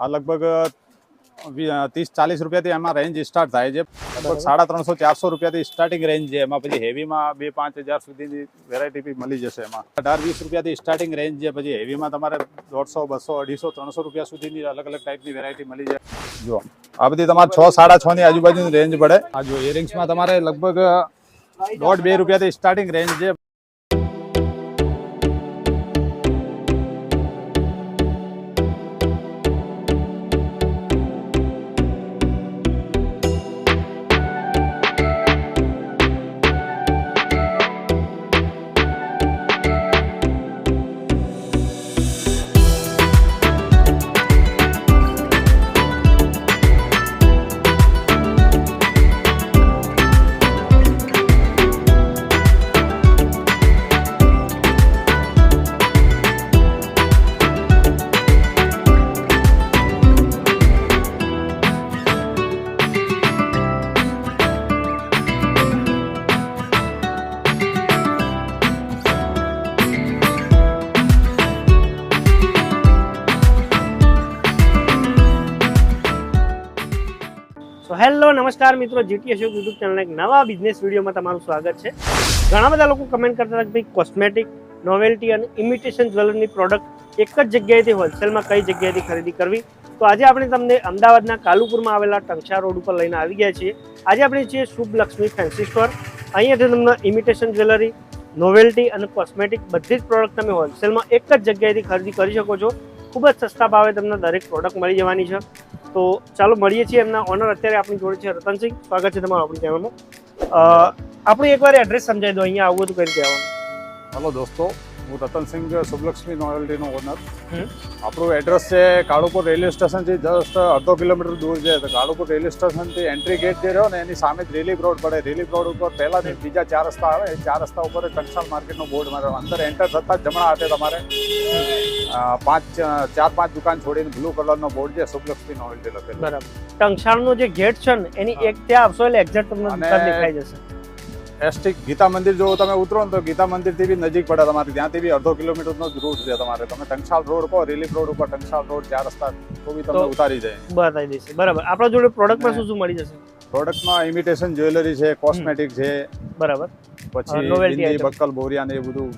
આ લગભગ ત્રીસ ચાલીસ રૂપિયાથી એમાં રેન્જ સ્ટાર્ટ થાય છે. લગભગ સાડા ત્રણસો ચારસો રૂપિયાથી સ્ટાર્ટિંગ રેન્જ છે. એમાં પછી હેવીમાં બે પાંચ હજાર સુધીની વેરાયટી બી મળી જશે એમાં. અઢાર વીસ રૂપિયાથી સ્ટાર્ટિંગ રેન્જ છે. પછી હેવીમાં તમારે દોઢસો બસો અઢીસો ત્રણસો રૂપિયા સુધીની અલગ અલગ ટાઈપની વેરાયટી મળી જાય. જો આ બધી તમારે છ સાડા છ ની આજુબાજુની રેન્જ પડે. આ જો ઇયરિંગ્સમાં તમારે લગભગ દોઢ બે રૂપિયાથી સ્ટાર્ટિંગ રેન્જ છે. નમસ્કાર મિત્રો જીટી અશોક યુટ્યુબ ચેનલ એક નવા બિઝનેસ વિડીયોમાં તમારું સ્વાગત છે. ઘણા બધા લોકો કમેન્ટ કરતા હતા કે ભાઈ કોસ્મેટિક નોવેલ્ટી અને ઇમિટેશન જ્વેલરીની પ્રોડક્ટ એક જ જગ્યાએથી હોલસેલમાં કઈ જગ્યાએથી ખરીદી કરવી? તો આજે આપણે તમને અમદાવાદના કાલુપુરમાં આવેલા ટંકશા રોડ ઉપર લઈને આવી ગયા છીએ. આજે આપણે છીએ શુભ લક્ષ્મી ફેન્સી સ્ટોર અહીંયાથી તમને ઇમિટેશન જ્વેલરી નોવેલ્ટી અને કોસ્મેટિક બધી જ પ્રોડક્ટ તમે હોલસેલમાં એક જ જગ્યાએથી ખરીદી કરી શકો છો. ખૂબ જ સસ્તા ભાવે તમને દરેક પ્રોડક્ટ મળી જવાની છે. તો ચાલો મળીએ છીએ એમના ઓનર અત્યારે આપણી જોડે છે રતનસિંહ. સ્વાગત છે તમારું આપણી ચેનલમાં આપણું એકવાર એડ્રેસ સમજાવી દો, અહીંયા આવવું તો કરી દેવાનું હલો દોસ્તો હું રતનસિંહ શુભલક્ષ્મી નોયલ્ટીનો ઓનર. આપણું એડ્રેસ છે કાળુપુર રેલવે સ્ટેશનથી જસ્ટ અડધો કિલોમીટર દૂર છે. તો કાળુપુર રેલવે સ્ટેશનથી એન્ટ્રી ગેટ જે રહ્યો ને એની સામે જ રિલીફ રોડ પડે. રિલીફ રોડ ઉપર પહેલાથી બીજા ચાર રસ્તા આવે. એ ચાર રસ્તા ઉપર કંસાલ માર્કેટનો બોર્ડ મારે અંદર એન્ટર થતાં જમણા હાથે તમારે પાંચ ચાર પાંચ દુકાન છોડીને બ્લુ કલરનો બોર્ડ છે શુભલક્ષ્મી નોયલ્ટી લખેલો બરાબર. કંસાળનો જે ગેટ છે ને એની એક ત્યાં આવશો એટલે એક્ઝેક્ટ તમને દેખાઈ જશે. એસટી ગીતા મંદિર જો તમે ઉતરો ને તો ગીતા મંદિરથી બી નજીક પડે તમારે. ત્યાંથી બી અડધો કિલોમીટરનો જ રૂટ છે તમારે. તમે ટંકશાલ રોડ કહો રિલીફ રોડ ઉપર ટંકશાલ રોડ ચાર રસ્તા તો બી તમને ઉતારી જાય. બતાવી દઈશે. બરાબર. આપણા જોડે પ્રોડક્ટમાં શું શું મળી જશે? પ્રોડક્ટમાં ઇમિટેશન જ્વેલરી છે કોસ્મેટિક છે બરાબર. પછી બિંદી બક્કલ બોરિયા ને એ બધું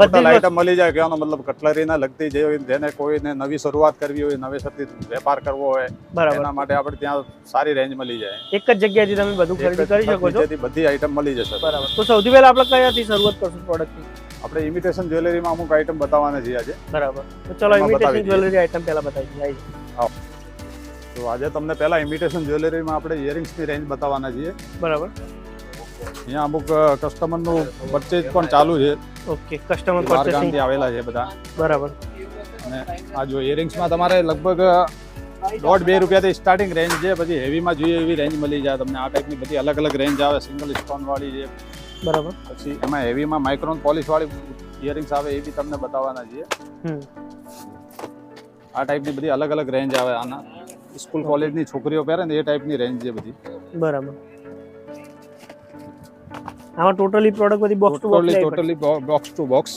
બધી આઈટમ મળી જાય કહેવાનો મતલબ કટલરીના લગતી જે જેને કોઈને નવી શરૂઆત કરવી હોય નવેસરથી વેપાર કરવો હોય બરાબર. એના માટે આપણે ત્યાં સારી રેન્જ મળી જાય. એક જ જગ્યાએથી તમે બધું ખરીદી કરી શકો છો. બધી આઈટમ મળી જશે. બરાબર. તો સૌથી પહેલા આપણે કયાથી શરૂઆત કરશું પ્રોડક્ટની આપણે ઇમિટેશન જ્વેલરીમાં અમુક આઈટમ બતાવવાના છીએ આજે. બરાબર. તો ચલો ઇમિટેશન જ્વેલરી આઈટમ પહેલા બતાવી દઈએ. આઈ. તો આજે તમને પહેલા ઇમિટેશન જ્વેલરીમાં આપણે ઇયરિંગ્સની રેન્જ બતાવવાના છીએ. બરાબર. અહીંયા અમુક કસ્ટમરનું પરચેજ પણ ચાલુ છે. ઓકે કસ્ટમર પરચેસિંગ આવેલા છે બધા. બરાબર. અને આ જો ઇયરિંગ્સમાં તમારે લગભગ દોઢ બે રૂપિયાથી સ્ટાર્ટિંગ રેન્જ છે. પછી હેવીમાં જોઈએ એવી રેન્જ મળી જાય. તમને આ ટાઈપની બધી અલગ અલગ રેન્જ આવે. સિંગલ સ્ટોન વાળી છે. બરાબર. પછી એમાં હેવીમાં માઇક્રોન પોલિશ વાળી ઇયરિંગ્સ આવે એ બી તમને બતાવવાના છીએ. આ ટાઈપની બધી અલગ અલગ રેન્જ આવે. આના. સ્કૂલ કોલેજની છોકરીઓ પહેરે ને એ ટાઈપની રેન્જ છે બધી. બરાબર. આમાં ટોટલી પ્રોડક્ટ બધી box to box totally box to box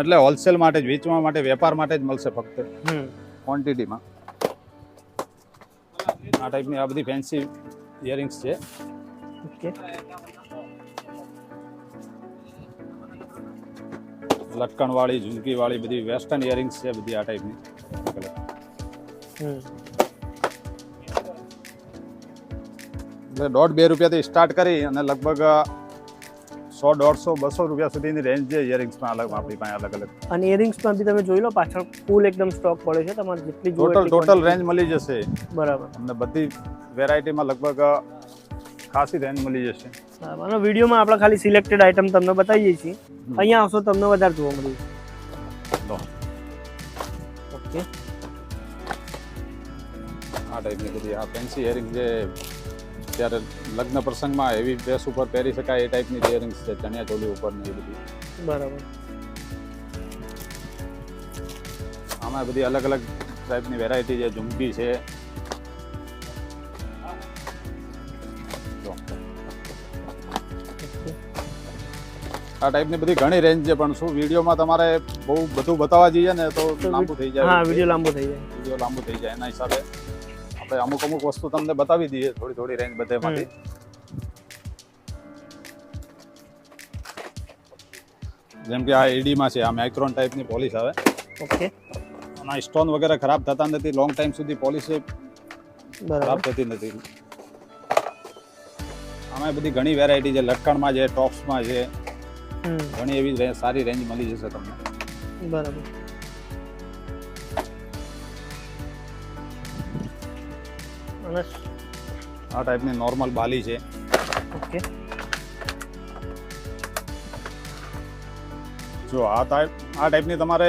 એટલે હોલસેલ માટે જ વેચવા માટે વેપાર માટે જ મળશે ફક્ત. ક્વોન્ટિટીમાં આ ટાઈપની આ બધી ફેન્સી ઇયરિંગ્સ છે. ઓકે લટકણ વાળી ઝુમકી વાળી બધી વેસ્ટર્ન ઇયરિંગ્સ છે બધી આ ટાઈપની. હમ. એટલે દોઢ બે રૂપિયાથી સ્ટાર્ટ કરી અને લગભગ સો દોઢસો બસો રૂપિયા સુધીની રેન્જ છે ઇયરિંગ્સમાં અલગ આપણી પાસે અલગ અલગ. અને ઇયરિંગ્સમાં બી તમે જોઈ લો પાછળ ફૂલ એકદમ સ્ટોક પડ્યો છે તમારે જેટલી ટોટલ ટોટલ રેન્જ મળી જશે. બરાબર. તમને બધી વેરાયટીમાં લગભગ ખાસી રેન્જ મળી જશે. બરાબર. અને વિડીયોમાં આપણે ખાલી સિલેક્ટેડ આઇટમ તમને બતાવીએ છીએ. અહીંયા આવશો તમને વધારે જોવા મળે. લો. ઓકે આ ટાઈપની બધી આ ફેન્સી ઇયરિંગ જે ત્યારે લગ્ન પ્રસંગમાં એવી ડ્રેસ ઉપર પહેરી શકાય એ ટાઈપની ઇયરિંગ્સ છે ચણિયા ચોલી ઉપર ને એ બધી. બરાબર. આમાં બધી અલગ અલગ ટાઈપની વેરાયટી છે ઝુમકી છે. આ ટાઈપની બધી ઘણી રેન્જ છે પણ શું વિડીયોમાં તમારે બહુ બધું બતાવવા જઈએ ને તો લાંબુ થઈ હા જાય. વીડિયો લાંબુ થઈ જાય. વીડિયો લાંબુ થઈ જાય એના હિસાબે. આપણે અમુક અમુક વસ્તુ તમને બતાવી દઈએ થોડી થોડી રેન્જ બધેમાંથી. જેમ કે આ એડીમાં છે આ માઇક્રોન ટાઈપની પોલિશ આવે. ઓકે. આના સ્ટોન વગેરે ખરાબ થતા નથી લોંગ ટાઈમ સુધી પોલિશ ખરાબ થતી નથી. આમાં બધી ઘણી વેરાયટી છે લટકણમાં છે ટોપ્સમાં છે. ઘણી એવી સારી રેન્જ મળી જશે તમને. બરાબર. અને આ ટાઈપની નોર્મલ બાલી છે. ઓકે જો આ ટાઈપ આ ટાઈપની તમારે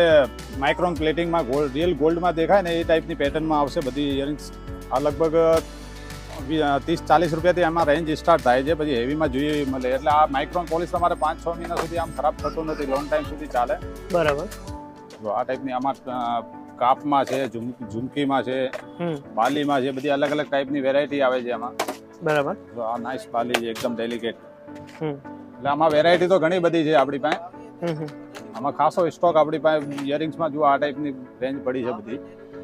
માઇક્રોન પ્લેટિંગમાં ગોલ્ડ રિયલ ગોલ્ડમાં દેખાય ને એ ટાઈપની પેટર્નમાં આવશે બધી ઇયરિંગ્સ આ લગભગ ત્રીસ ચાલીસ રૂપિયાથી એમાં રેન્જ સ્ટાર્ટ થાય છે. પછી હેવીમાં જોઈએ મળે એટલે આ માઇક્રોન પોલિશ તમારે પાંચ છ મહિના સુધી આમ ખરાબ થતું નથી લોંગ ટાઈમ સુધી ચાલે. બરાબર. જો આ ટાઈપની આમાં કાપમાં છે ઝુમ ઝુમકીમાં છે પાલીમાં છે બધી અલગ અલગ ટાઈપની વેરાયટી આવે છે એમાં બરાબર. તો આ નાઇસ પાલી છે એકદમ ડેલિકેટ એટલે આમાં વેરાયટી તો ઘણી બધી છે આપણી પાસે. આમાં ખાસો સ્ટોક આપણી પાસે ઇયરિંગ્સમાં જો આ ટાઈપની રેન્જ પડી છે બધી.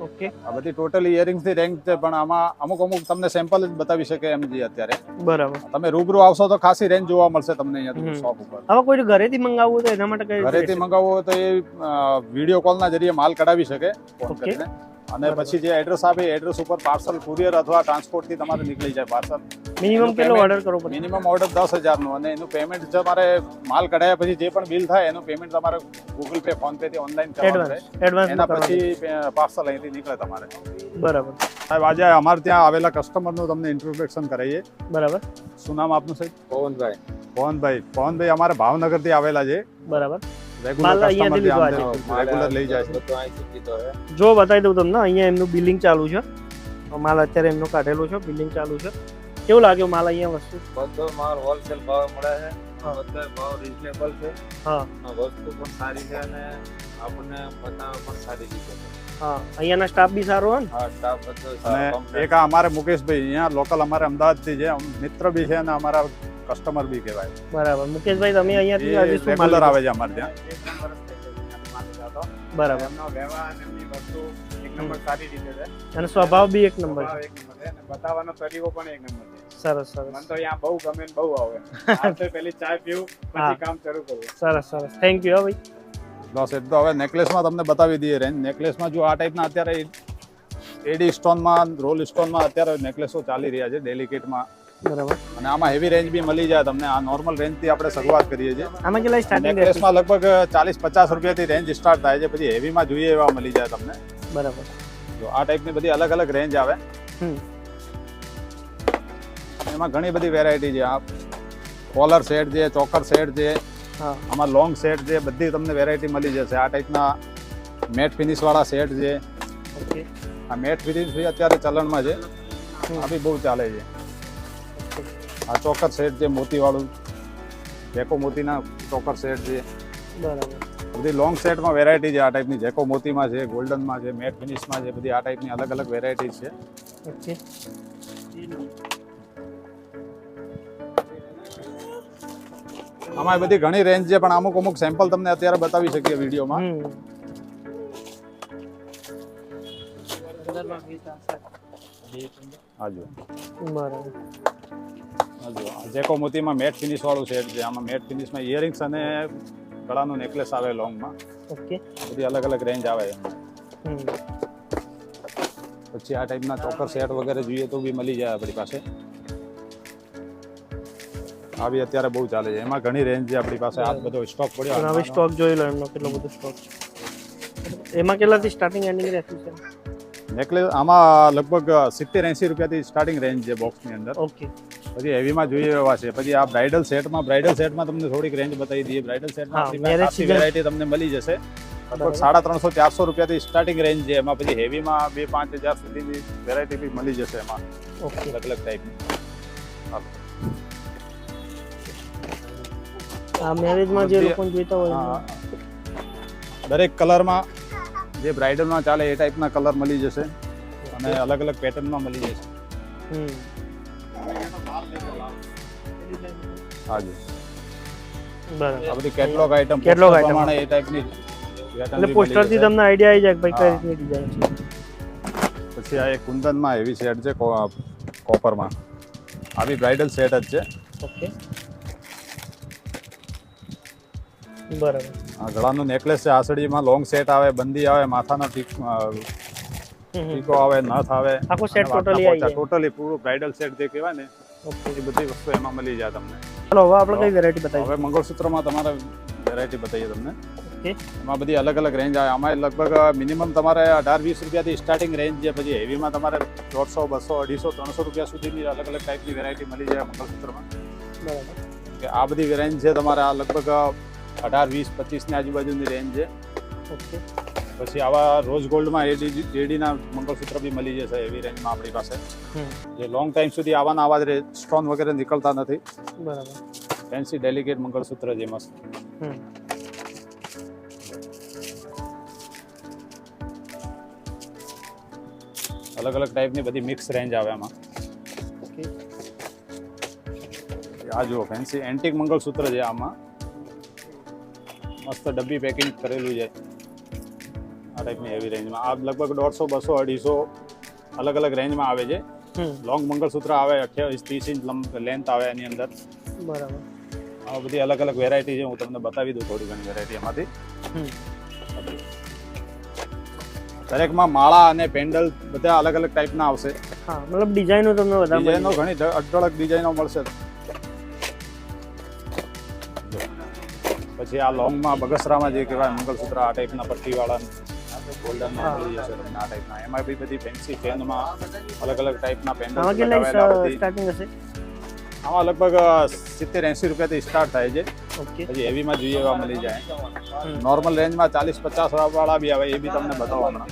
ઓકે. આ બધી ટોટલ ઇયરિંગ્સની રેન્જ છે પણ આમાં અમુક અમુક તમને સેમ્પલ જ બતાવી શકે એમ જે અત્યારે. બરાબર. તમે રૂબરૂ આવશો તો ખાસી રેન્જ જોવા મળશે તમને. અહીંયા શોપ ઉપર. હવે કોઈ ઘરેથી મંગાવવું તો એના માટે કઈ ઘરેથી મંગાવવું હોય તો એ વીડિયો કોલના જરીએ માલ કઢાવી શકે ફોન કરીને. અને પછી જે એડ્રેસ આપે એડ્રેસ ઉપર પાર્સલ કુરિયર અથવા ટ્રાન્સપોર્ટથી તમારે નીકળી જાય પાર્સલ મિનિમમ કેટલો ઓર્ડર કરવો પડે મિનિમમ ઓર્ડર દસ હજારનું અને એનું પેમેન્ટ તમારે માલ કઢાયા પછી જે પણ બિલ થાય એનું પેમેન્ટ તમારે ગૂગલ પે ફોન પે થી ઓનલાઈન કરવાનું એડવાન્સ એડવાન્સ એના પછી પાર્સલ અહીંથી નીકળે તમારે. બરાબર. સાહેબ આજે અમારે ત્યાં આવેલા કસ્ટમરનું તમને ઇન્ટ્રોડક્શન કરાવીએ બરાબર. શું નામ આપનું સાહેબ? પવનભાઈ. પવનભાઈ. પવનભાઈ અમારે ભાવનગરથી આવેલા છે. બરાબર. જો બતાવી દઉં તમને અહીંયા એમનું બિલિંગ ચાલુ છે. માલ અત્યારે એમનું કાઢેલું છે બિલિંગ ચાલુ છે. કેવું લાગ્યું માલ અહીંયા વસ્તુ? બધો માલ હોલસેલ ભાવે મળે છે. હા. બધા ભાવ રીઝનેબલ છે. હા. વસ્તુ પણ સારી છે અને આપણને બતાવે પણ સારી રીતે હા. અહીંયાના સ્ટાફ બી સારો હોય ને? હા સ્ટાફ બધો અને એક અમારે મુકેશભાઈ અહીંયા લોકલ અમારે અમદાવાદથી છે. મિત્ર બી છે અને અમારા કસ્ટમર બી કહેવાય. બરાબર. મુકેશભાઈ તમે અહીંયાથી રેગ્યુલર આવે છે અમારે ત્યાં. એક. બરાબર. એમનો વ્યવહાર અને એમની વસ્તુ એક નંબર સારી રીતે છે. અને સ્વભાવ બી એક નંબર એક છે. અને બતાવવાનો તરીકો પણ એક નંબર છે. સરસ સરસ. મને તો અહીંયા બહુ ગમે બહુ આવે. આજે પેલી ચા પીવું પછી કામ શરૂ કરું સરસ સરસ. થેન્ક યુ ભાઈ. બસ એટલે તો હવે નેકલેસમાં તમને બતાવી દઈએ રેન્જ નેકલેસમાં જો આ ટાઈપના અત્યારે એડી સ્ટોનમાં રોલ સ્ટોનમાં અત્યારે નેકલેસો ચાલી રહ્યા છે ડેલિકેટમાં બરાબર. અને આમાં હેવી રેન્જ બી મળી જાય તમને. આ નોર્મલ રેન્જથી આપણે શરૂઆત કરીએ છીએ. આમાં કેટલા સ્ટાર્ટિંગ નેકલેસમાં લગભગ ચાલીસ પચાસ રૂપિયાથી રેન્જ સ્ટાર્ટ થાય છે. પછી હેવીમાં જોઈએ એવા મળી જાય તમને. બરાબર. જો આ ટાઈપની બધી અલગ અલગ રેન્જ આવે. હમ. એમાં ઘણી બધી વેરાયટી છે. આ કોલર સેટ છે ચોકર સેટ છે આમાં લોંગ સેટ છે બધી તમને વેરાયટી મળી જશે. આ ટાઈપના મેટ ફિનિશવાળા સેટ છે. ઓકે. આ મેટ ફિનિશ બી અત્યારે ચલણમાં છે. આ બી બહુ ચાલે છે. આ ચોકર સેટ છે મોતીવાળું. જેકો મોતીના ચોકર સેટ છે. બરાબર. બધી લોંગ સેટમાં વેરાયટી છે આ ટાઈપની જેકો મોતીમાં છે ગોલ્ડનમાં છે મેટ ફિનિશમાં છે બધી આ ટાઈપની અલગ અલગ વેરાયટી છે. ઓકે. આમાં બધી ઘણી રેન્જ છે પણ અમુક અમુક સેમ્પલ તમને અત્યારે બતાવી શકીએ વિડીયોમાં. હાજો હાજો જેકો મોતીમાં મેટ ફિનિશ વાળું સેટ છે આમાં મેટ ફિનિશમાં ઇયરિંગ્સ અને ગળાનું નેકલેસ આવે લોંગમાં ઓકે. બધી અલગ અલગ રેન્જ આવે. એમાં પછી આ ટાઈપના ચોકર સેટ વગેરે જોઈએ તો બી મળી જાય આપણી પાસે. આ બી અત્યારે બહુ ચાલે છે. એમાં ઘણી રેન્જ છે આપણી પાસે. આ બધો સ્ટોક પડ્યો હવે સ્ટોક જોઈ લો એમનો કેટલો બધો સ્ટોક એમાં કેટલાથી સ્ટાર્ટિંગ એન્ડિંગ રહેતી છે? નેકલેસ આમાં લગભગ સિત્તેર એંસી રૂપિયાથી સ્ટાર્ટિંગ રેન્જ છે બોક્સની અંદર. ઓકે પછી હેવીમાં જોઈએ એવા છે. પછી આ બ્રાઇડલ સેટમાં બ્રાઇડલ સેટમાં તમને થોડીક રેન્જ બતાવી દઈએ. બ્રાઇડલ સેટમાં. વેરાયટી તમને મળી જશે. લગભગ સાડા ત્રણસો ચારસો રૂપિયાથી સ્ટાર્ટિંગ રેન્જ છે એમાં. પછી હેવીમાં બે પાંચ હજાર સુધીની વેરાયટી બી મળી જશે એમાં. અલગ અલગ ટાઈપની આ મેરેજમાં જે લોકો જોઈતા હોય દરેક કલરમાં જે બ્રાઇડલમાં ચાલે એ ટાઈપના કલર મળી જશે અને અલગ અલગ પેટર્નમાં મળી જશે. હાજી બરાબર. આ બધી કેટલોગ આઈટમ Catalog આઈટમ. પ્રમાણે એ ટાઈપની એટલે પોસ્ટરથી તમને આઈડિયા આવી જાય ભાઈ કઈ રીતની ડિઝાઇન છે. પછી આ એક કુંદનમાં એવી સેટ છે કોપરમાં આવી બ્રાઇડલ સેટ જ છે. ઓકે બરાબર. ગળાનું નેકલેસ છે આસળીમાં લોંગ સેટ આવે બંદી આવે માથાનો ટીક આવે નથ આવે. આખો સેટ ટોટલી આવી ટોટલી પૂરું બ્રાઇડલ સેટ જે કહેવાય ને ઓકે. એ બધી વસ્તુ એમાં મળી જાય તમને. ચલો હવે આપણે કઈ વેરાયટી બતાવી હવે મંગળસૂત્રમાં તમારે વેરાયટી બતાવીએ તમને. એમાં બધી અલગ અલગ રેન્જ આવે. આમાં લગભગ મિનિમમ તમારે અઢાર વીસ રૂપિયાથી સ્ટાર્ટિંગ રેન્જ છે. પછી હેવીમાં તમારે દોઢસો બસો અઢીસો ત્રણસો રૂપિયા સુધીની અલગ અલગ ટાઈપની વેરાયટી મળી જાય મંગળસૂત્રમાં. કે આ બધી રેન્જ છે તમારે. આ લગભગ અઢાર વીસ પચીસની આજુબાજુની રેન્જ છે. ઓકે પછી આવા રોઝ ગોલ્ડમાં એડી એડીના મંગળસૂત્ર બી મળી જશે એવી રેન્જમાં આપણી પાસે. જે લોંગ ટાઈમ સુધી આવાના આવા જ સ્ટોન વગેરે નીકળતા નથી. બરાબર. ફેન્સી ડેલિકેટ મંગળસૂત્ર જે મસ્ત. અલગ અલગ ટાઈપની બધી મિક્સ રેન્જ આવે ઓકે આ જુઓ ફેન્સી એન્ટિક મંગળસૂત્ર છે આમાં. મસ્ત ડબ્બી પેકિંગ કરેલું છે. આ ટાઈપની એવી રેન્જમાં આ લગભગ દોઢસો બસો અઢીસો અલગ અલગ રેન્જમાં આવે છે. લોંગ મંગળસૂત્ર આવે અઠ્યાવીસ ત્રીસ ઇંચ લેન્થ આવે એની અંદર. બરાબર. આ બધી અલગ અલગ વેરાયટી છે. હું તમને બતાવી દઉં થોડી ઘણી વેરાયટી એમાંથી. દરેકમાં માળા અને પેન્ડલ બધા અલગ અલગ ટાઈપના આવશે. હા મતલબ ડિઝાઇનો તમને વધારે ડિઝાઇનો ઘણી અઢળક ડિઝાઇનો મળશે. પછી આ લોંગમાં બગસરામાં જે કહેવાય મંગલસૂત્ર આ ટાઈપના પટ્ટીવાળા ગોલ્ડનમાં મળી જશે તમને આ ટાઈપના. એમાં બી બધી ફેન્સી પેનમાં અલગ અલગ ટાઈપના પેન્ડલ આમાં લગભગ સિત્તેર એંસી રૂપિયાથી સ્ટાર્ટ થાય છે. પછી હેવીમાં જોઈએ એવા મળી જાય. નોર્મલ રેન્જમાં ચાલીસ પચાસ વાળા બી આવે એ બી તમને બતાવવા હમણાં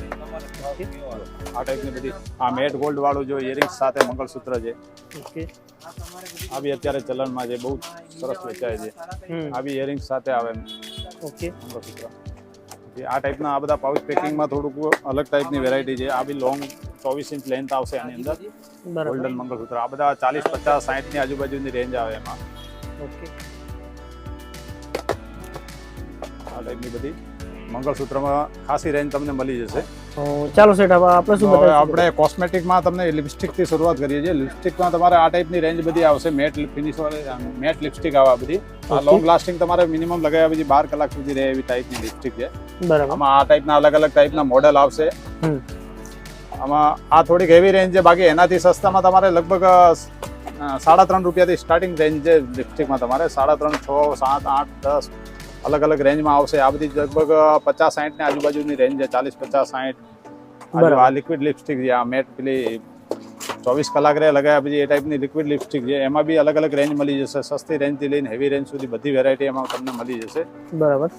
ઓકે. આ ટાઈપની બધી. આ મેટ ગોલ્ડ વાળું જો ઇયરિંગ્સ સાથે મંગળસૂત્ર છે ઓકે. આ અત્યારે ચલણમાં છે બહુ સરસ વેચાય છે. આવી ઇયરિંગ્સ સાથે આવે ઓકે. મંગળસૂત્ર. આ ટાઈપના આ બધા પાઉચ પેકિંગમાં થોડુંક અલગ ટાઈપની વેરાયટી છે. આ બી લોંગ ચોવીસ ઇંચ લેન્થ આવશે આની અંદર. ગોલ્ડન મંગળસૂત્ર. આ બધા ચાલીસ પચાસ સાઠની આજુબાજુની રેન્જ આવે એમાં. ઓકે. આ ટાઈપની બધી. મંગળસૂત્રમાં ખાસી રેન્જ તમને મળી જશે. ચાલો સેટ હવે આપણે શું હવે આપણે કોસ્મેટિકમાં તમને લિપસ્ટિકથી શરૂઆત કરીએ છીએ. લિપસ્ટિકમાં તમારે આ ટાઈપની રેન્જ બધી આવશે. મેટ ફિનિશ વાળી મેટ લિપસ્ટિક આવે બધી. આ લોંગ લાસ્ટિંગ તમારે મિનિમમ લગાવ્યા પછી બાર કલાક સુધી રહે એવી ટાઈપની લિપસ્ટિક છે. બરાબર. આમાં આ ટાઈપના અલગ અલગ ટાઈપના મોડેલ આવશે. આમાં આ થોડીક એવી રેન્જ છે. બાકી એનાથી સસ્તામાં તમારે લગભગ સાડા ત્રણ રૂપિયાથી સ્ટાર્ટિંગ રેન્જ છે લિપસ્ટિકમાં તમારે. સાડા ત્રણ છ સાત આઠ દસ અલગ અલગ રેન્જમાં આવશે. આ બધી લગભગ પચાસ સાઠની આજુબાજુની રેન્જ છે. ચાલીસ પચાસ સાઠ આ લિક્વિડ લિપસ્ટિક છે આ મેટ પેલી ચોવીસ કલાક રે લગાવ્યા પછી એ ટાઈપની લિક્વિડ લિપસ્ટિક છે. એમાં બી અલગ અલગ રેન્જ મળી જશે. સસ્તી રેન્જથી લઈને હેવી રેન્જ સુધી બધી વેરાયટી એમાં તમને મળી જશે. બરાબર.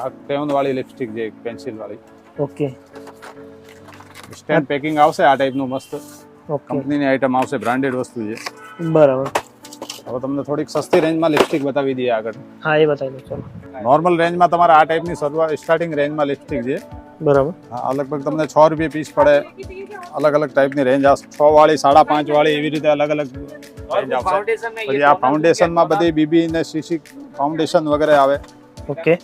આ ક્રેયોન વાળી લિપસ્ટિક છે પેન્સિલ વાળી. ઓકે સ્ટેન્ડ પેકિંગ આવશે આ ટાઈપનું મસ્ત. કંપનીની આઈટમ આવશે બ્રાન્ડેડ વસ્તુ છે. બરાબર. હવે તમને થોડીક સસ્તી રેન્જમાં લિપસ્ટિક બતાવી દઈએ આગળ. હા એ બતાવી દો ચાલો. નોર્મલ રેન્જમાં તમારે આ ટાઈપની શરૂઆત સ્ટાર્ટિંગ રેન્જમાં લિપસ્ટિક છે. બરાબર. હા લગભગ તમને છ રૂપિયા પીસ પડે. અલગ અલગ ટાઈપની રેન્જ આવશે. છ વાળી સાડા પાંચ વાળી એવી રીતે અલગ અલગ રેન્જ આવશે. પછી આ ફાઉન્ડેશનમાં બધી બીબી ને સીસી ફાઉન્ડેશન વગેરે આવે. ઓકે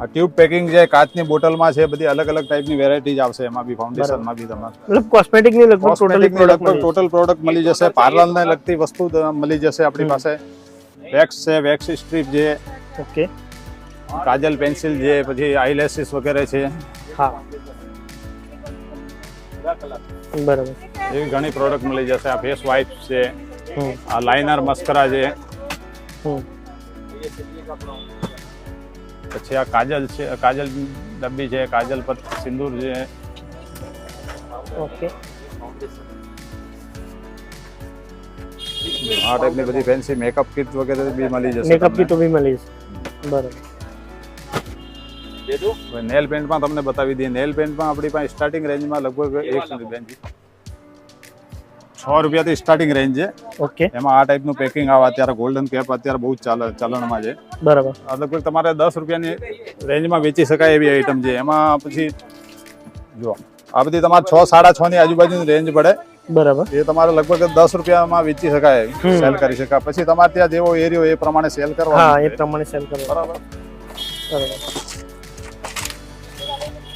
આ ટ્યુબ પેકિંગ જે કાચની બોટલમાં છે બધી અલગ અલગ ટાઈપની વેરાયટીઝ આવશે. એમાં બી ફાઉન્ડેશનમાં બી તમારે મતલબ કોસ્મેટિકની લગભગ ટોટલી કોસ્મેટિકની પ્રોડક્ટ લગભગ ટોટલ પ્રોડક્ટ મળી જશે. પાર્લરને લગતી વસ્તુ મળી જશે આપણી પાસે. વેક્સ છે વેક્સ સ્ટ્રીપ છે. ઓકે કાજલ પેન્સિલ છે પછી આઈલેસીસ વગેરે છે હા બરાબર એવી ઘણી પ્રોડક્ટ મળી જશે આ ફેસ વાઇપ છે હમ આ લાઇનર મસ્કરા છે હમ પછી આ કાજલ છે કાજલ ડબ્બી છે કાજલ પર સિંદૂર છે ઓકે આ ટાઈપની બધી ફેન્સી મેકઅપ કિટ વગેરે બી મળી જશે મેકઅપ કીટો બી મળી જશે બરાબર. નેલ પેન્ટમાં તમને બતાવી દઈએ. નેલ પેન્ટમાં આપણી પાસે સ્ટાર્ટિંગ રેન્જમાં લગભગ એક રેન્જ છ રૂપિયાથી સ્ટાર્ટિંગ રેન્જ છે. ઓકે. એમાં આ ટાઈપનું પેકિંગ આવે. અત્યારે ગોલ્ડન કેપ અત્યારે બહુ ચાલે ચલણમાં છે. બરાબર. લગભગ તમારે દસ રૂપિયાની રેન્જમાં વેચી શકાય એવી આઈટમ છે. એમાં પછી જો આ બધી તમારે છ સાડા છ ની આજુબાજુની રેન્જ પડે. બરાબર. એ તમારે લગભગ દસ રૂપિયામાં વેચી શકાય સેલ કરી શકાય. પછી તમારે ત્યાં જેવો એરિયો એ પ્રમાણે સેલ હા એ પ્રમાણે સેલ કરવા બરાબર.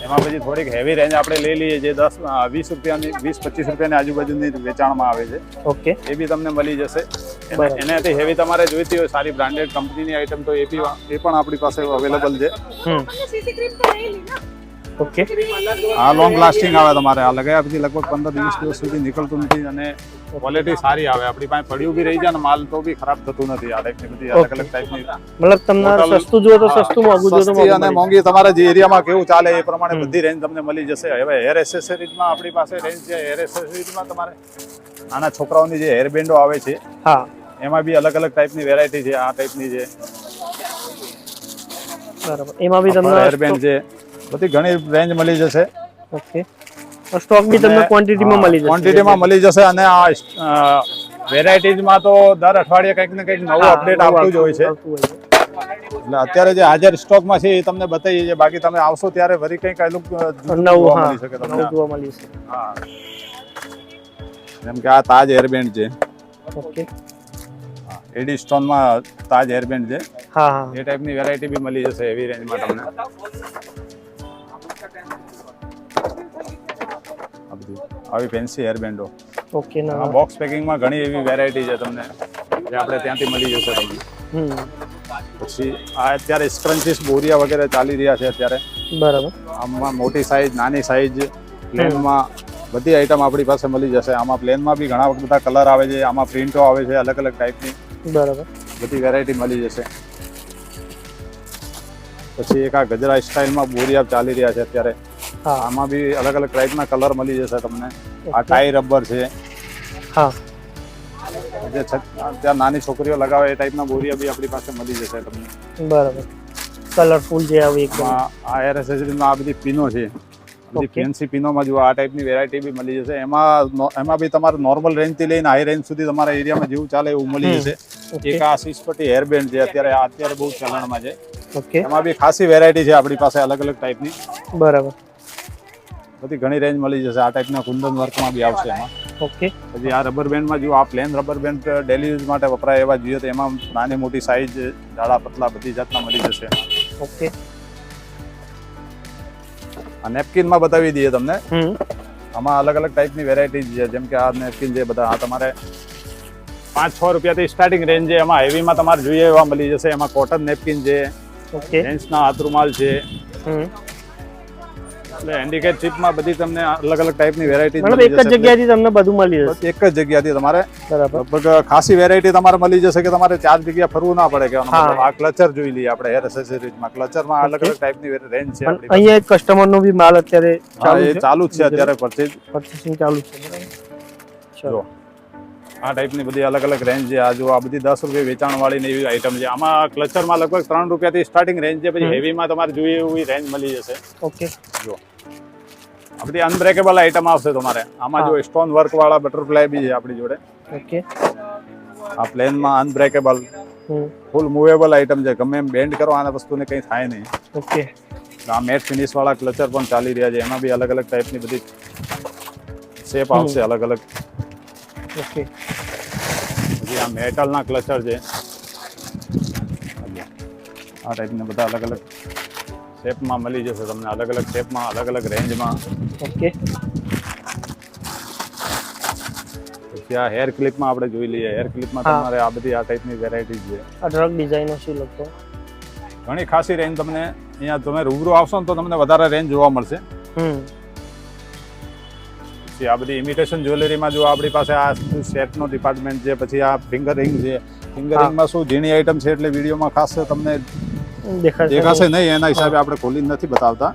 એમાં પછી થોડીક હેવી રેન્જ આપણે લઈ લઈએ જે દસ વીસ રૂપિયાની વીસ પચીસ રૂપિયાની આજુબાજુની વેચાણમાં આવે છે. ઓકે. એ બી તમને મળી જશે. એનાથી હેવી તમારે જોઈતી હોય સારી બ્રાન્ડેડ કંપનીની આઈટમ તો એ બી એ પણ આપણી પાસે અવેલેબલ છે. હમ. ઓકે. આ લોંગ લાસ્ટિંગ આવે તમારે. આ લગાવ્યા પછી લગભગ પંદર વીસ દિવસ સુધી નીકળતું નથી અને ક્વોલિટી સારી આવે. આપણી પાસે પડ્યું બી રહી જાય ને માલ તો બી ખરાબ થતું નથી. આ ટાઈપની બધી અલગ અલગ ટાઈપની મતલબ તમને સસ્તું જોઈએ તો સસ્તું મોંઘું જોઈએ તો મોંઘું અને મોંઘી. તમારા જે એરિયામાં કેવું ચાલે એ પ્રમાણે બધી રેન્જ તમને મળી જશે. હવે હેર એસેસરીઝમાં આપણી પાસે રેન્જ છે હેર એસેસરીઝમાં તમારે આના છોકરાઓની જે હેર બેન્ડો આવે છે હા. એમાં બી અલગ અલગ ટાઈપની વેરાયટી છે. આ ટાઈપની છે બરાબર. એમાં બી તમને હેર બેન્ડ છે. બધી ઘણી રેન્જ મળી જશે. ઓકે સ્ટોક બી તમને ક્વોન્ટિટીમાં મળી જશે. ક્વોન્ટિટીમાં મળી જશે અને આ વેરાયટીઝમાં તો દર અઠવાડિયે કંઈક ને કંઈક નવું અપડેટ આવતું જ હોય છે. એટલે અત્યારે જે હાજર સ્ટોકમાં છે એ તમને બતાવીએ છીએ. બાકી તમે આવશો ત્યારે ફરી કંઈક નવું મળી શકે તમને. જોવા મળી શકે. હા. જેમ કે આ તાજ હેરબેન્ડ છે. ઓકે એડી સ્ટોનમાં તાજ હેરબેન્ડ છે. હા હા એ ટાઈપની વેરાયટી બી મળી જશે એવી રેન્જમાં તમને. આવી ફેન્સી હેરબેન્ડો ઓકે ના. બોક્સ પેકિંગમાં ઘણી એવી વેરાયટી છે તમને જે આપણે ત્યાંથી મળી જશે તમને. પછી આ અત્યારે સ્ક્રન્ચીસ બોરિયા વગેરે ચાલી રહ્યા છે અત્યારે. બરાબર. આમાં મોટી સાઈઝ નાની સાઈઝ પ્લેનમાં બધી આઈટમ આપણી પાસે મળી જશે. આમાં પ્લેનમાં બી ઘણા બધા કલર આવે છે આમાં પ્રિન્ટો આવે છે અલગ અલગ ટાઈપની બરાબર. બધી વેરાયટી મળી જશે. પછી એક આ ગજરા સ્ટાઇલમાં બોરિયા ચાલી રહ્યા છે અત્યારે. આમાં બી અલગ અલગ ટાઈપના કલર મળી જશે તમને. આ ટાઈ રબર છે. હા. જે ત્યાં નાની છોકરીઓ લગાવે એ ટાઈપના બોરિયા બી આપણી પાસે મળી જશે તમને. બરાબર. કલરફુલ જે આવી આ એર એસેસરીમાં આ બધી પિનો છે. બધી. ફેન્સી પીનોમાં જો આ ટાઈપની વેરાયટી બી મળી જશે. એમાં એમાં બી તમારે નોર્મલ રેન્જથી લઈને હાઈ રેન્જ સુધી તમારા એરિયામાં જેવું ચાલે એવું મળી જશે. એક આ સિક્સપટી હેરબેન્ડ છે અત્યારે અત્યારે બહુ ચલણમાં છે. એમાં બી ખાસી વેરાયટી છે આપણી પાસે અલગ અલગ ટાઈપની બરાબર. બધી ઘણી રેન્જ મળી જશે. આ ટાઈપના કુંદન વર્કમાં બી આવશે એમાં. ઓકે પછી આ રબર બેન્ડમાં જો આ plain rubber band daily use માટે વપરાય એવા જોઈએ તો એમાં નાની મોટી સાઈઝ જાડા પતલા બધી જાતના મળી જશે. ઓકે આ નેપકિનમાં બતાવી દઈએ તમને. હમ. આમાં અલગ અલગ ટાઈપની વેરાયટી છે. જેમ કે આ નેપકિન છે બધા આ તમારે પાંચ છ રૂપિયાથી સ્ટાર્ટિંગ રેન્જ છે. એમાં હેવીમાં તમારે જોઈએ એવા મળી જશે. એમાં કોટન નેપકિન છે. જેન્ટ્સના હાથરૂમાલ છે. એટલે હેન્ડીકેપ ચીપમાં બધી તમને અલગ અલગ ટાઈપની વેરાયટી મતલબ એક જ જગ્યાએથી તમને બધું મળી જશે. એક જ જગ્યાથી તમારે લગભગ ખાસી વેરાયટી તમારે મળી જશે કે તમારે ચાર જગ્યા ફરવું ના પડે કે આ ક્લચર જોઈ લઈએ આપણે હેર એસેસરીઝમાં ક્લચરમાં અલગ અલગ ટાઈપની રેન્જ છે અહીંયા એક કસ્ટમરનો બી માલ અત્યારે ચાલુ છે. ચાલુ જ છે અત્યારે પરચેઝ પર્ચેસિંગ ચાલુ છે ચલો આ ટાઈપની બધી અલગ અલગ રેન્જ છે. આ જો આ બધી દસ રૂપિયા વેચાણ વાળી ને એવી આઈટમ છે. આમાં ક્લચરમાં લગભગ ત્રણ રૂપિયાથી સ્ટાર્ટિંગ રેન્જ છે. પછી હેવીમાં તમારે જોઈએ એવી રેન્જ મળી જશે. ઓકે જો. આ બધી અનબ્રેકેબલ આઈટમ આવશે તમારે. આમાં હા. જો સ્ટોન વર્ક વાળા બટરફ્લાય બી છે આપણી જોડે. ઓકે. આ પ્લેનમાં unbreakable hmm. Full movable item છે. ગમે એમ બેન્ડ કરો આના વસ્તુને કંઈ થાય નહીં. ઓકે. આ મેટ ફિનિશ વાળા ક્લચર પણ ચાલી રહ્યા છે. એમાં બી અલગ અલગ ટાઈપની બધી શેપ આવશે અલગ અલગ. ઓકે. પછી આ મેટલના ક્લચર છે. આ ટાઈપના બધા અલગ અલગ. શેપમાં મળી જશે. તમને અલગ અલગ શેપમાં અલગ અલગ રેન્જમાં. ઓકે પછી આ હેર ક્લિપમાં આપણે જોઈ લઈએ. હેર ક્લિપમાં તમારે આ બધી આ ટાઈપની વેરાયટી છે. અઢળક ડિઝાઇનો શું લગતો ઘણી ખાસી રેન્જ તમને અહીંયા તમે રૂબરૂ આવશો ને તો તમને વધારે રેન્જ જોવા મળશે. હમ. પછી આ બધી ઇમિટેશન જ્વેલરીમાં જો આપણી પાસે આ સેટનો ડિપાર્ટમેન્ટ છે પછી આ ફિંગર રિંગ છે. ફિંગર હા. રિંગમાં શું ઝીણી આઈટમ છે એટલે વિડીયોમાં ખાસ તમને દેખાશે નહીં. એના હિસાબે આપણે ખોલીને નથી બતાવતા.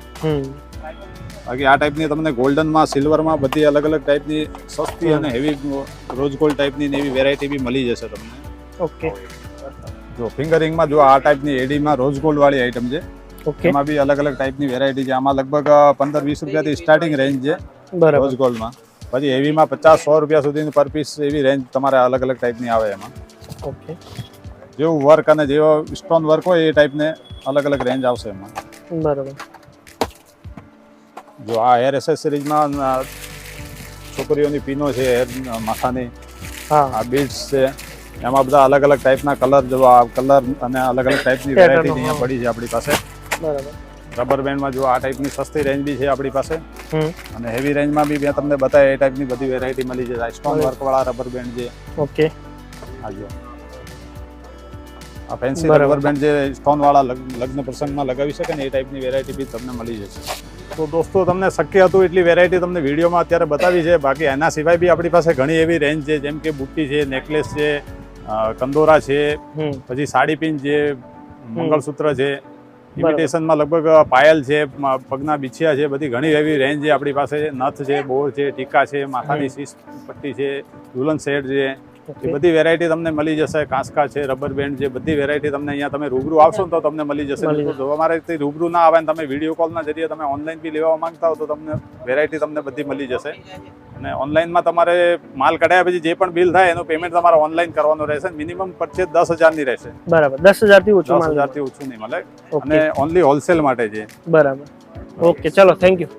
બાકી આ ટાઈપની તમને ગોલ્ડનમાં સિલ્વરમાં બધી અલગ અલગ ટાઈપની સસ્તી અને હેવી રોઝ ગોલ્ડ ટાઈપની ને એવી વેરાયટી બી મળી જશે તમને. ઓકે. જો ફિંગરિંગમાં જો આ ટાઈપની એડીમાં રોઝ ગોલ્ડ વાળી આઈટમ છે એમાં બી અલગ અલગ ટાઈપની વેરાયટી છે. આમાં લગભગ પંદર વીસ રૂપિયાથી સ્ટાર્ટિંગ રેન્જ છે રોઝ ગોલ્ડમાં પછી હેવીમાં પચાસ સો રૂપિયા સુધીની પર પીસ એવી રેન્જ તમારે અલગ અલગ ટાઈપની આવે એમાં. ઓકે. જેવું વર્ક અને જેવો સ્ટોન વર્ક હોય એ ટાઈપને અલગ અલગ રેન્જ આવશે એમાં. બરાબર. જો આ હેર એસેસરીઝમાં છોકરીઓની પીનો છે હેર માથાની આ બીડ્સ છે એમાં બધા અલગ અલગ ટાઈપના કલર જો આ કલર અને અલગ અલગ ટાઈપની વેરાયટી અહીંયા પડી છે આપણી પાસે. બરાબર. રબર બેન્ડમાં જો આ ટાઈપની સસ્તી રેન્જ બી છે આપણી પાસે. અને હેવી રેન્જમાં બી મેં તમને બતાવ્યા એ ટાઈપની બધી વેરાયટી મળી જાય સ્ટોન વર્કવાળા વર્ક વાળા રબર બેન્ડ છે ઓકે. જો. આ ફેન્સી. રબર બેન્ડ જે સ્ટોનવાળા લગ્ન પ્રસંગમાં લગાવી શકે ને એ ટાઈપની વેરાયટી બી તમને મળી જશે. તો દોસ્તો તમને શક્ય હતું એટલી વેરાયટી તમને વિડીયોમાં અત્યારે બતાવી છે. બાકી એના સિવાય બી આપણી પાસે ઘણી એવી રેન્જ છે જેમ કે બુટ્ટી છે નેકલેસ છે કંદોરા છે પછી સાડી પિન છે મંગળસૂત્ર છે. ઇમિટેશનમાં લગભગ પાયલ છે પગના બીછિયા છે બધી ઘણી એવી રેન્જ છે આપણી પાસે નથ છે બોર છે ટીકા છે માથાની શીશ પટ્ટી છે ઝુલન સેટ છે. એ બધી વેરાયટી તમને મળી જશે. કાંસકા છે રબર બેન્ડ છે બધી વેરાયટી તમને અહીંયા તમે રૂબરૂ આવશો તો તમને મળી જશે. તે રૂબરૂ ના આવે ને તમે વીડિયો કોલના જરીએ તમે ઓનલાઈન બી લેવા માંગતા હો તો તમને વેરાયટી તમને બધી મળી જશે. અને ઓનલાઈનમાં તમારે માલ કઢાયા પછી જે પણ બિલ થાય એનું પેમેન્ટ તમારે ઓનલાઈન કરવાનું રહેશે. મિનિમમ પરચેસ દસ હજારની રહેશે. બરાબર. દસ હજારથી ઓછું દસ હજારથી ઓછું નહીં મળે. અને ઓનલી હોલસેલ માટે છે. બરાબર. ઓકે ચલો થેન્ક યુ